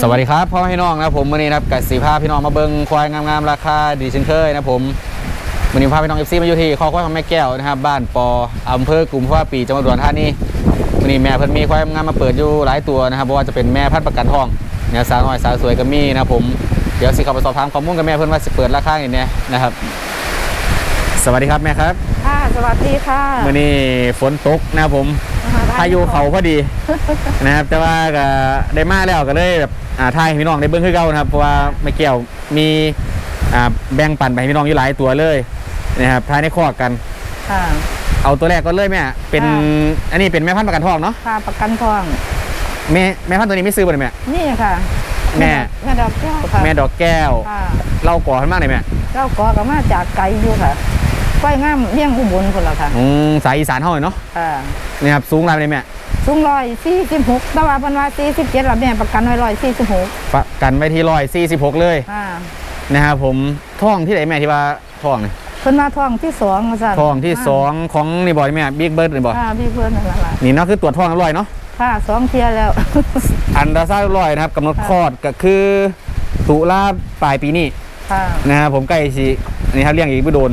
สวัสดีครับพ่อแม่พี่น้องนะครับผมวันนี้นะครับกับสีผ้าพี่น้องมาเบิ้งควายงามๆราคาดีเช่นเคยนะครับผมวันนี้พาพี่น้องเอฟซีมาอยู่ที่คอควายของแม่แก้วนะครับบ้านปออำเภอกลุ่มพระปีจังหวัดอุดรธานีวันนี้แม่เพิ่นมีควายงามมาเปิดอยู่หลายตัวนะครับเพราะว่าจะเป็นแม่พันธุ์ประกันทองเนี่ยสาวน้อยสาวสวยก็มีนะครับผมเดี๋ยวสิเข้าไปสอบถามข้อมูลกับแม่เพิ่นว่าสิเปิดราคาอย่างเนี้ยนะครับ สวัสดีครับแม่ครับค่ะสวัสดีค่ะวันนี้ฝนตกนะครับผม พายุเขาพอดีนะครับ แต่ว่าก็ได้มาแล้วก็เลยแบบอ่าทายให้พี่น้องได้เบิ้งคือเก่านะครับเพราะว่าไม่เกี่ยวมีอ่าแบ่งปันไปให้พี่น้องอยู่หลายตัวเลยนะครับทายในคอกกัน ค่ะ เอาตัวแรกก็เลยแม่เป็นค่ะอันนี้เป็นแม่พันธุ์ประกันทองเนาะค่ะประกันทอง แม่แม่พันธุ์ตัวนี้ไม่ซื้อบ่เลยแม่ นี่ค่ะแม่ แม่ดอกแก้วค่ะแม่ดอกแก้ว ค่ะเล่าก่อขึ้นมากเลยแม่ เจ้ากอก็มาจากไกลอยู่ค่ะ ก้อยงามเลี้ยงอุบลคนละค่ะอืมสายอีสานเท่าไหร่เนาะค่ะนี่ครับสูงรายเลยแม่สูงร้อยสี่สิบหกแต่ว่าเพันว่าสี่สิบเจ็ดละแม่ประกันไว้ร้อยสี่สิบหกประกันไว้ที่ร้อยสี่สิบหกเลยค่ะนะครับผมท่องที่ไหนแม่ที่ว่าท่องเนี่ยเพิ่นมาทองที่สองมาสั่นท่องที่สองของนี่บอยแม่บิ๊กเบิร์ดนี่บอยค่ะพี่เพื่อนนั่นแหละค่ะนี่เนาะคือตรวจท้องเรียบร้อยเนาะค่ะสองเทียแล้ว อันดราซาวด์เรียบร้อยนะครับกำหนดค่ะคลอดก็คือตุลาปลายปีนี้ค่ะนะครับผมใกล้สิ นี่ครับเลี้ยงอีกไม่โดน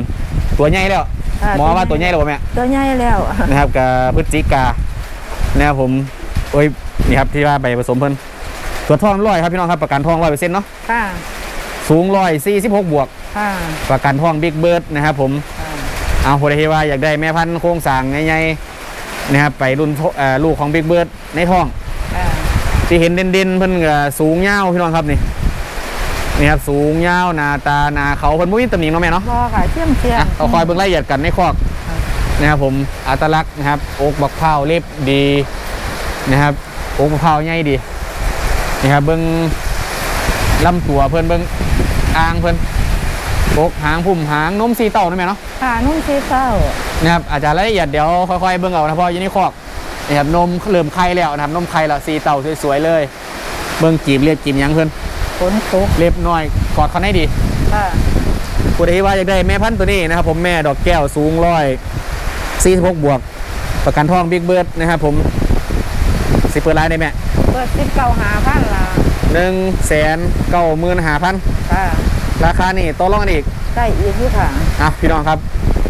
ตัวใหญ่แล้วค่ะหมอว่าตัวใหญ่แล้วบ่แม่ ตัวใหญ่แล้วนะครับกับพฤศจิกานะครับผมโอ้ยนี่ครับที่ว่าใบผสมเพิ่นตรวจท้องเรียบร้อยครับพี่น้องครับประกันท้องร้อยเปอร์เซ็นต์เนาะค่ะสูงร้อยสี่สิบหกบวก ค่ะประกันท้องบิ๊กเบิร์ดนะครับผมค่ะเอาคนที่ว่าอยากได้แม่พันธุ์โครงสร้างใหญ่ๆนะครับไปรุ่นโทเอ่อลูกของบิ๊กเบิร์ดในท้องค่ะที่เห็นเด่นๆเพิ่นก็สูงยาวพี่น้องครับนี่ นี่ครับสูงยาวหน้าตาหน้าเขาเพิ่นบ่มีตำหนิเนาะแม่เนาะ รอค่ะเชื่อมเชื่อม อะเอาคอยเบิ่งรายละเอียดกันในคอกครับ นะครับผมอัตลักษณ์นะครับอกบักเผาวเล็บดีนะครับอกบักเผาวใหญ่ดีนะครับเบิ่งลำตัวเพิ่นเบิ่งอ่างเพิ่นอกหางพุ่มหางนมสีเต้านะแม่เนาะค่ะนุ่มสีเศร้านะครับอาจจะรายละเอียดเดี๋ยวค่อยๆเบิ่งเอานะเพราะอยู่ในคอกนะครับนมเริ่มไข่แล้วนะครับนมไข่แล้วสีเต้าสวยๆเลย เบิ่งจีบเรียบจีบหยังเพิ่น ฝนตกเล็บน้อยกอดเขาให้ดีค่ะผู้ใดที่ว่าอยากได้แม่พันธุ์ตัวนี้นะครับผมแม่ดอกแก้วสูงร้อยสี่สิบหกบวก ประกันทองบิ๊กเบิร์ดนะครับผมสิเปิดไลน์ได้แม่เปิดสิบเก้าหาพันละหนึ่งแสนเก้าหมื่นห้าพันค่ะราคานี่โตวรองกันอีกได้อีกอยู่ค่ะอะพี่น้องครับ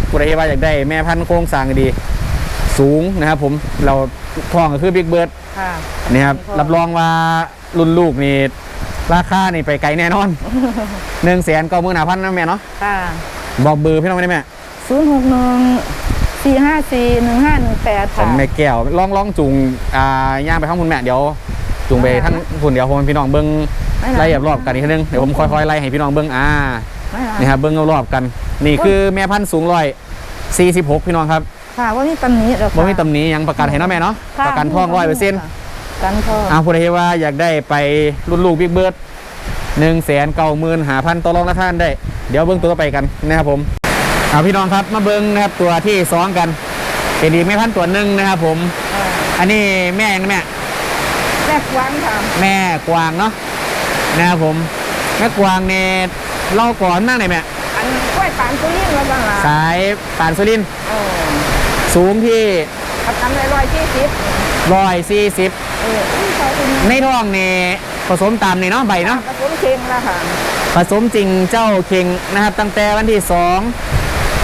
ผู้ใดที่ว่าอยากได้แม่พันธุ์โครงสร้างดี สูงนะครับผมเราทองก็คือบิ๊กเบิร์ดค่ะนี่ครับทองรับรองว่ารุ่นลูกนี่ ราคานี่ไปไกลแน่นอนหนึ่งแสนเก้าหมื่นห้าพันนะแม่เนาะค่ะบอกเบอร์พี่น้องได้ไหมศูนย์หกหนึ่งสี่ห้าสี่หนึ่งห้าหนึ่งแปดผมค่ะแม่แก้วล่องล่องจูงอ่าย่างไปข้างคุณแม่เดี๋ยวจูงไปได้ทั้งคุณเดี๋ยวผมให้พี่น้องเบิ้งไม่นานไล่รอบๆกันอีกทีนึงเดี๋ยวผมค่อยๆไล่ให้พี่น้องเบิ้งอ่า ไม่นานนี่ครับเบิ้งรอบๆกัน นี่คือแม่พันธุ์สูงร้อยสี่สิบหกพี่น้องครับค่ะว่ามีตำหนิหรอกบ่มีตำหนี้ยังประกันให้เนาะแม่เนาะค่ะประกันทองร้อยเปอร์เซ็นต์ กันทองอ่าผู้ใดที่ว่าอยากได้ไปรุ่นลูกบิ๊กเบิร์ดหนึ่งแสนเก้าหมื่นหาพันต่อรองละท่านได้ เดี๋ยวเบิ้งตัวต่อไปกันนะครับผมเอาพี่น้องครับมาเบิ้งนะครับตัวที่สองกันเป็นอีกแม่พันธุ์ตัวหนึ่งนะครับผมค่ะอันนี้แม่ยังนะแม่แม่กวางค่ะแม่กวางเนาะนะครับผมแม่กวางเนี่ยเล่าก่อนมากเลยแม่อันกล้วยปานตุ้ยมาบ้างละสายปานสุรินทร์โอ้สูงที่ประกันได้ร้อยยี่สิบ ร้อยสี่สิบเอออุ้ยเขาเป็นในท้องเนี่ยผสมตามนี่เนาะใบเนาะ กระสุนเชิงแล้วค่ะผสมจริงเจ้าเข่งนะครับ ตั้งแต่วันที่สอง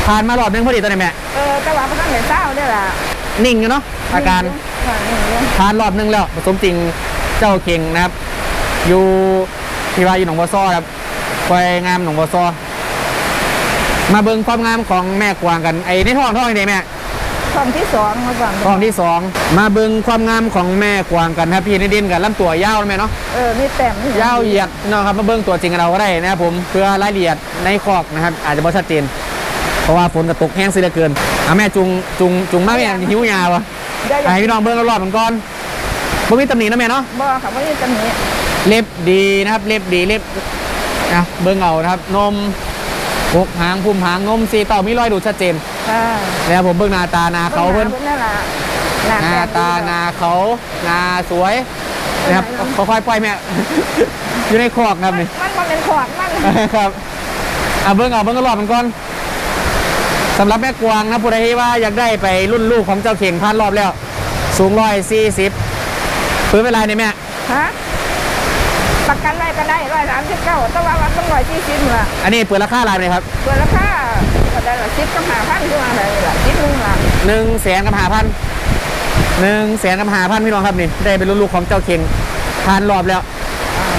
ผ่านมารอบหนึงพอดีตอนนี้แม่เออแต่ว่าประกันได้เศร้าได้ละนิ่งอยู่เนาะอาการค่ะนี่อยู่ผ่านรอบหนึงแล้วผสมจริงเจ้าเข่งนะครับ อยู่ที่ว่าอยู่หนองบัวซ้อครับควายงามหนองบัวซ้อมาเบิ่งความงามของแม่กวางกันไอ้ในท้องท้องนี่แม่ ทองที่สองมาบ้างท้องที่สองมาเบิ่งความงามของแม่กวางกันครับพี่นิดินกับลำตัวยาวนะแม่เนาะเออมีแต้มนี่ยาวเหยียดเนาะครับมาเบิ่งตัวจริงกับเราก็ได้นะครับผมเพื่อรายละเอียดในคอกนะครับอาจจะไม่ชัดเจน เพราะว่าฝนกระตกแห้งสิเหลือเกินเอาแม่จุงจุงจุงมาแม่หิวยาวะได้ให้พี่น้องเบิ่งรอบๆมันก่อนบ่มีตำหนินะแม่เนาะ บ่ค่ะไม่ได้ตำหนิเล็บดีนะครับเล็บดีเล็บนะเบิ่งเอานะครับนมพกหางพุ่มหางนมสีเต่ามีรอยดูดชัดเจน ค่ะนะครับผมเบิ่งหน้าตาหน้าเขาเพิ่นนั่นล่ะหน้าตาหน้าเขาหน้าสวยนะครับค่อยๆปล่อยแม่อยู่ในคอกนะครับนี่มันมันเป็นขวดมันครับอะเบิ้งเอาเบิ้งก็รอบมันก่อนสำหรับแม่กวางนะผู้ใดที่ว่าอยากได้ไปรุ่นลูกของเจ้าเข่งพันรอบแล้ว สูงร้อยสี่สิบพื้นเวลาเนี่ยแม่ฮะประกันไว้ก็ได้ร้อยสามสิบเก้าแต่ว่าวันต้องร้อยสี่สิบละอันนี้เปิดราคาอะไรเลยครับ เปิดราคา หนึ่งแสนกับหาพันหนึ่งแสนกับหาพันพี่น้องครับนี่ได้เป็นลูกๆของเจ้าเข่งทานรอบแล้ว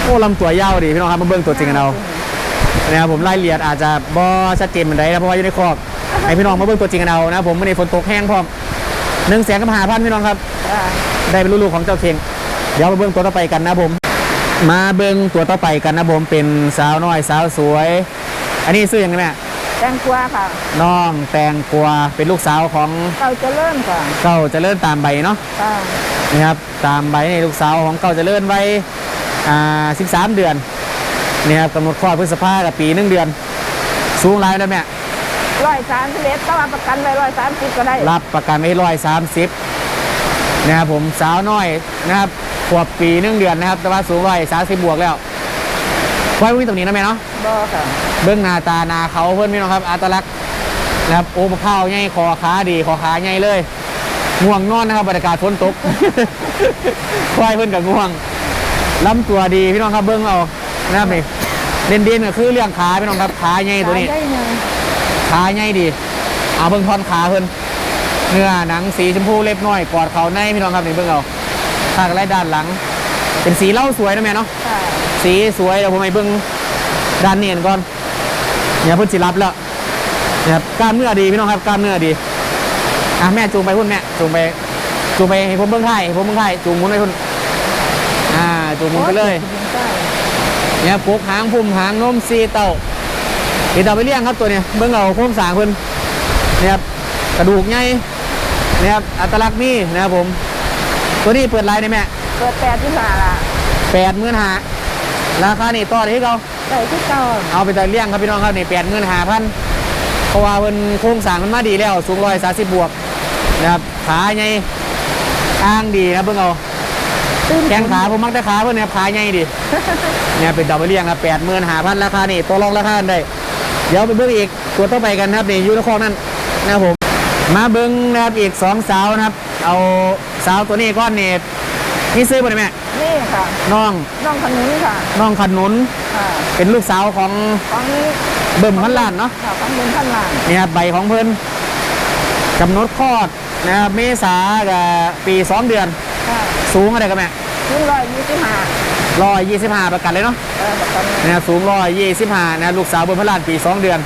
โอ้ลำตัวยาวดีพี่น้องครับมาเบิ่งตัวจริงกันเอานะครับผมรายละเอียดอาจจะบ่ชัดเจนเหมือนใดนะเพราะว่าอยู่ในคอกให้พี่น้องมาเบิ่งตัวจริงกันเอานะผมวันนี้ฝนตกแห้งพร้อมหนึ่งแสนกับหาพันพี่น้องครับ ได้เป็นลูกๆของเจ้าเข่งเดี๋ยวมาเบิ่งตัวต่อไปกันนะผม มาเบิ่งตัวต่อไปกันนะผมเป็นสาวน้อยสาวสวย อันนี้ซื้อยังไงแม่ ตงกวาค่ะน้องแตงกวาเป็นลูกสาวของเก่าเจะเริ่มค่ะเก้าเจริญตามใบเนาะค่ะนะครับตามใบในลูกสาวของเก้าเจริญไว้อ่า13เดือนนี่ครับกำหนดคลอดพฤษภากับปีหนึ่งเดือน สูงไรแล้วแม่ร้อยสามสิบเอ็ดแต่ว่าประกันไว้ร้อยสามสิบก็ได้รับประกันไม่ร้อยสามสิบนะครับผมสาวน้อยนะครับขวบปีหนึ่งเดือนนะครับ แต่ว่าสูงร้อยสามสิบบวกแล้ว ไว้พวกนี้ตรงนี้นะแม่เนาะบอค่ะเบื้องหน้าตาหนาเขาเพื่อนพี่น้องครับอัตลักษณ์นะครับโอ้มะพร้าวใหญ่คอขาดีคอขาใหญ่เลยง่วงนอนนะครับบรรยากาศฝนตกควายเพื่อนกับง่วงลำตัวดีพี่น้องครับเบื้องเอานะครับนี่เด่นเด่นๆก็คือเรื่องขาพี่น้องครับขาใหญ่ตัวนี้ได้ไงขาใหญ่ดีเอาเบื้องท่อนขาเพื่อนเนื้อหนังสีชมพูเล็บน้อยกอดเขาในพี่น้องครับนี่เบื้องเอาข้างและด้านหลัง เป็นสีเหล้าสวยนะแม่เนาะค่ะ สีสวยเดี๋ยวผมไปเบิ่งด้านเนียนก่อนเนี่ยเพิ่นสิรับแล้วเนี่ยครับกล้ามเนื้อดีพี่น้องครับกล้ามเนื้อดีอะแม่จูงไปพุ่นแม่จูงไปจูงไปให้ผมเบิ่งไทยให้ผมเบิ่งไทยจูงหมุนไปพุ่นอ่าจูงหมุนไปเลยเนี่ยปลูกหางพุ่มหางนมซีเต้าอีเต้าไปเลี้ยงครับตัวเนี้ยเบิ่งเอาโครงสร้างเพิ่นเนี่ยครับกระดูกใหญ่เนี่ยครับอัตลักษณ์มีนะครับผม ตัวนี้เปิดไลน์ได้แม่เปิดแปดที่ผ่าละแปดหมื่นห้า ราคานี่ต่อได้ที่เขาได้ที่เก้าเอาไปแต่เลี้ยงครับพี่น้องครับนี่แปดหมื่นห้าพันเพราะว่าเพิ่นโครงสร้างมันมาดีแล้วสูงร้อยสาสิบบวกนะครับขาใหญ่อ้างดีนะเพิ่งเอาตื้นแข้งขาผมมักแต่ขาเพิ่นเนี่ยขาใหญ่ดีเนี่ยเป็นดอกไปเลี้ยงครับแปดหมื่นห้าพันราคานี่ตัวรองราคากันได้ เดี๋ยวไปเบิ่งอีกตัวต่อไปกันนะครับนี่อยูนิคอร์นนั่นนะครับผม มาเบิ่งนะครับอีกสองสาวนะครับ เอาสาวตัวนี้ก้อนนี่นี่ซื้อบ่ได้แม่นี่ ค่ะน้องน้องขนุนค่ะน้องขนุนค่ะเป็นลูกสาวของของเบิ่มพันล้านเนาะค่ะของเงินพันล้านเนี่ยครับใบของเพิ่นกำหนดคลอดนะครับเมษากับปี2เดือน ค่ะสูงอะไรกันแม่ถึงร้อยยี่สิบห้าร้อยยี่สิบห้าประกันเลยเนาะเออประกันนะครับสูงร้อยยี่สิบห้านะลูกสาวเบิ่มพันล้านปี2เดือน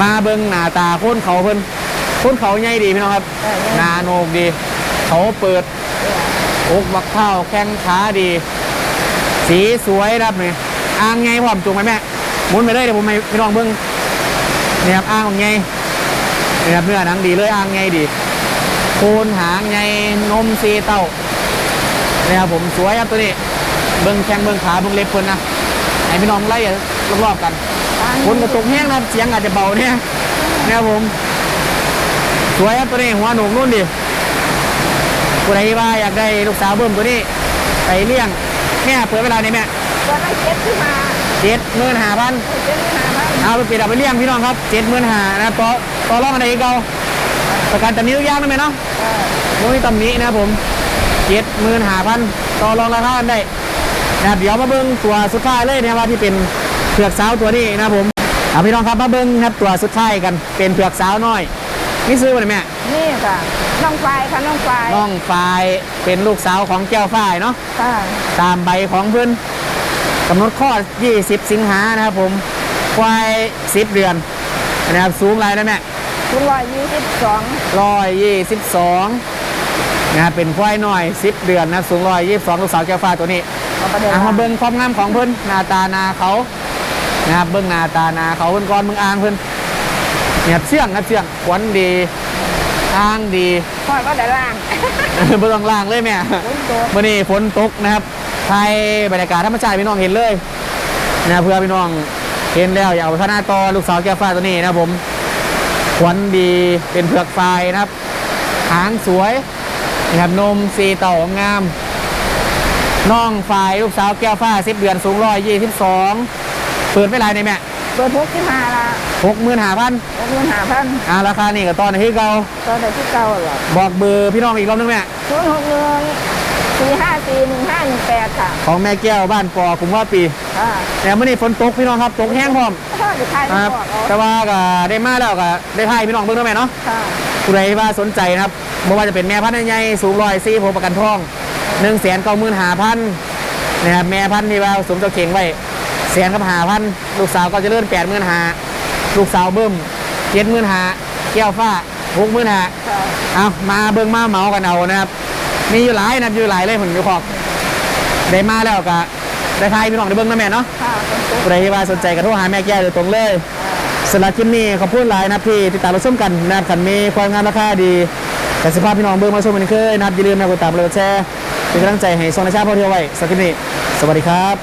มาเบิ่งหน้าตาโคนเขาเพิ่นโคนเขาใหญ่ดีพี่น้องครับเออหนาโหนกดี เขาเปิดอ อกบักเท้าแข้งขาดี สีสวยครับเนี่ยอ่างไงพร้อมจุงไหมแม่หมุนไปเลยเดี๋ยวผมให้พี่น้องเบิ่งเนี่ยครับอ่างของไงนี่ยครับเนื้อหนังดีเลยอ่างไงดีโคนหางไงนมซีเต้าเนี่ยครับผมสวยครับตัวนี้ เบิ่งแข้งเบิ่งขาเบิ่งเล็บเพิ่นนะให้พี่น้องไล่รอบๆกันคนกระตกแห้งนะเสียงอาจจะเบาเนี่ยนะครับผม สวยครับตัวนี้หัวหนุ่มนุ่นดิ ผู้ใดว่าอยากได้ลูกสาวเบิ่มตัวนี้ไปเลี้ยงแม่เปิดเวลาเนี่ยแม่ก็ได้เจ็ดที่มาเจ็ดหมื่นห้าพันเจ็ดที่มาบ้างเอาไปปิดเอาไปเลี้ยงพี่น้องครับเจ็ดหมื่นห้านะครับต่อต่อรองอะไรอีกเก่าประกันตำหนี้ทุกอย่างได้ไหมเนาะเออไม่มีตำหนี้นะครับผมเจ็ดหมื่นห้าพันต่อรองราคากันได้นะครับเดี๋ยวมาเบิ้งตัวสุดท้ายเลยนะครับว่าที่เป็นเผือกสาวตัวนี้นะครับผมเอาพี่น้องครับมาเบิ้งครับตัวสุดท้ายกันเป็นเผือกสาวน้อยนี่ซื้อมาเลยแม่ นี่ค่ะ น้องไฟค่ะน้องไฟน้องฝายเป็นลูกสาวของแก้วฝ้ายเนาะค่ะตามใบของเพื่อนกำหนดข้อ20 สิงหานะครับผมควาย10 เดือนนะครับสูงไรนะแม่ถึงร้อยยี่สิบสองร้อยยี่สิบสองนะครับเป็นควายน้อย 10 เดือนนะครับสูงร้อยยี่สิบสองลูกสาวแก้วฝ้ายตัวนี้มาประเดี๋ยวอะมาเบิ้งความงามของเพื่อนหน้าตาหนาเขานะครับเบิ้งหน้าตาหนาเขาเพื่อนก่อนเบิ้งอ่างเพื่อนเนี่ยครับเชื่องครับเชื่องขวัญดี อ้างดีพ่อก็ได้ล่างเบื้องล่างเลยแม่ฝนตกวันนี้ฝนตกนะครับไทยบรรยากาศธรรมชาติพี่น้องเห็นเลยนะเพื่อพี่น้องเห็นแล้วอยาเอาไปพัฒนาต่อลูกสาวแก้วฟ้าตัวนี้นะผมขวัญดีเป็นเผือกไฟนะครับหางสวยนะครับนมสีเต่างามน้องฝ่ายลูกสาวแก้วฟ้าสิบเดือนสูงร้อยยี่สิบสองเปิดไปหลายในแม่ เปิดหกที่มาละหกหมื่นห้าพันหกหมื่นห้าพันอ่าราคานี่ก็ตอนที่เราตอนได้ที่เก้าหรอบอกเบอร์พี่น้องอีกรอบนึงแม่ศูนย์หกหนึ่งสี่ห้าสี่หนึ่งห้าหนึ่งแปดค่ะ ของแม่แก้วบ้านปอกุมว่าปีค่ะแต่เมื่อนี้ฝนตกพี่น้องครับตกแห้งพร้อมถ้าจะขายครับไม่ออกเอาแต่ว่าก็ได้มาแล้วก็ได้พายพี่น้องเบิ่งด้วยแม่เนาะค่ะผู้ใดว่าสนใจนะครับไม่ว่าจะเป็นแม่พันธุ์ใหญ่ๆสูงร้อยซี่ผมประกันทองหนึ่งแสนเก้าหมื่นหาพันนะครับแม่พันธุ์ที่ว่าสมเจ้าเข่งไว้ แสนกับหาพันลูกสาวก็จะเลื่อนแปดหมื่นหาลูกสาวเบิ่มเจ็ดหมื่นหาแก้วฟ้าหกหมื่นหาค่ะเอามาเบิ่งมาเหมากันเอานะครับ มีอยู่หลายนะครับอยู่หลายเลยผมอยู่ขอบได้มาแล้วก็ได้ทายพี่น้องได้เบิ่งนะแม่เนาะค่ะเป็นตุ๊กผู้ใดที่ว่าสนใจก็โทรหาแม่แก้วโดยตรงเลยสำหรับคลิปนี้ขอบคุณหลายนะครับที่ติดตามรับชมกันนะครับขันมีความงามราคาดีแต่สภาพพี่น้องเบิ่งมาชมกันเคยนะครับอย่าลืมนะกดตามกดแชร์เป็นกำลังใจให้ซองในชาติพ่อเที่ยวไว้สำหรับคลิปนี้สวัสดีครับ